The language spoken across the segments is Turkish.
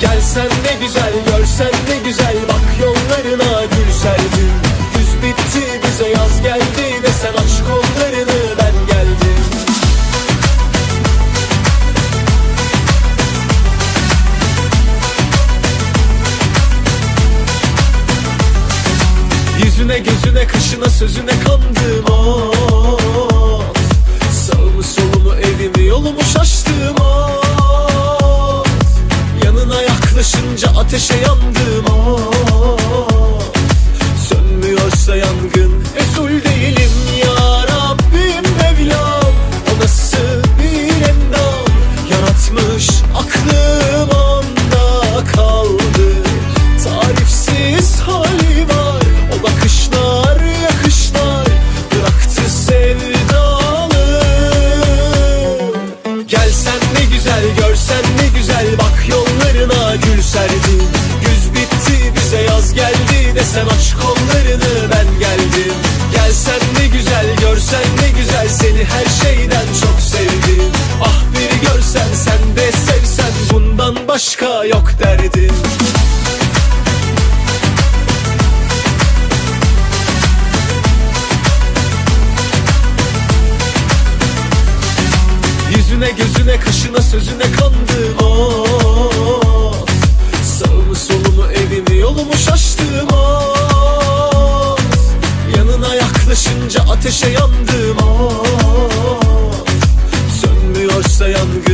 Gelsen ne güzel görsen ne güzel. Bak yollarına gül serdim Güz bitti bize yaz geldi De sen aç kollarını ben geldim. Yüzüne gözüne kaşına sözüne kandım of Sağımı solumu evimi yolumu şaştım ateşe yandım of Sönmüyorsa yangın Resul değilim ya Rabbim Mevlam. O nasıl bir endam? Yaratmış aklım onda kaldı. Tarifsiz hali var O bakışlar yakışlar Bıraktı sevdalı. Gelsen ne güzel görsen ne güzel Bak yollarına gül serdim geldi Desen aç kollarını ben geldim. Gelsen ne güzel görsen ne güzel Seni her şeyden çok sevdim. Ah biri görsen sen de sevsen Bundan başka yok derdim. Yüzüne gözüne kaşına sözüne kandım ateşe yandım. Of Sönmüyorsa yangın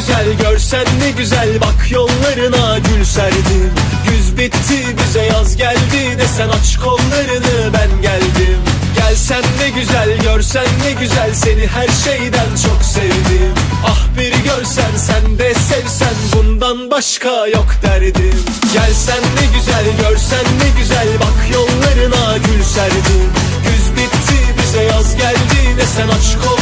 güzel görsen ne güzel. Bak yollarına gül serdim Güz bitti bize yaz geldi Desen aç kollarını ben geldim. Gelsen ne güzel görsen ne güzel. Seni her şeyden çok sevdim. Ah bir görsen sen de sevsen. Bundan başka yok derdim. Gelsen ne güzel görsen ne güzel. Bak yollarına gül serdim Güz bitti bize yaz geldi Desen aç kollarını.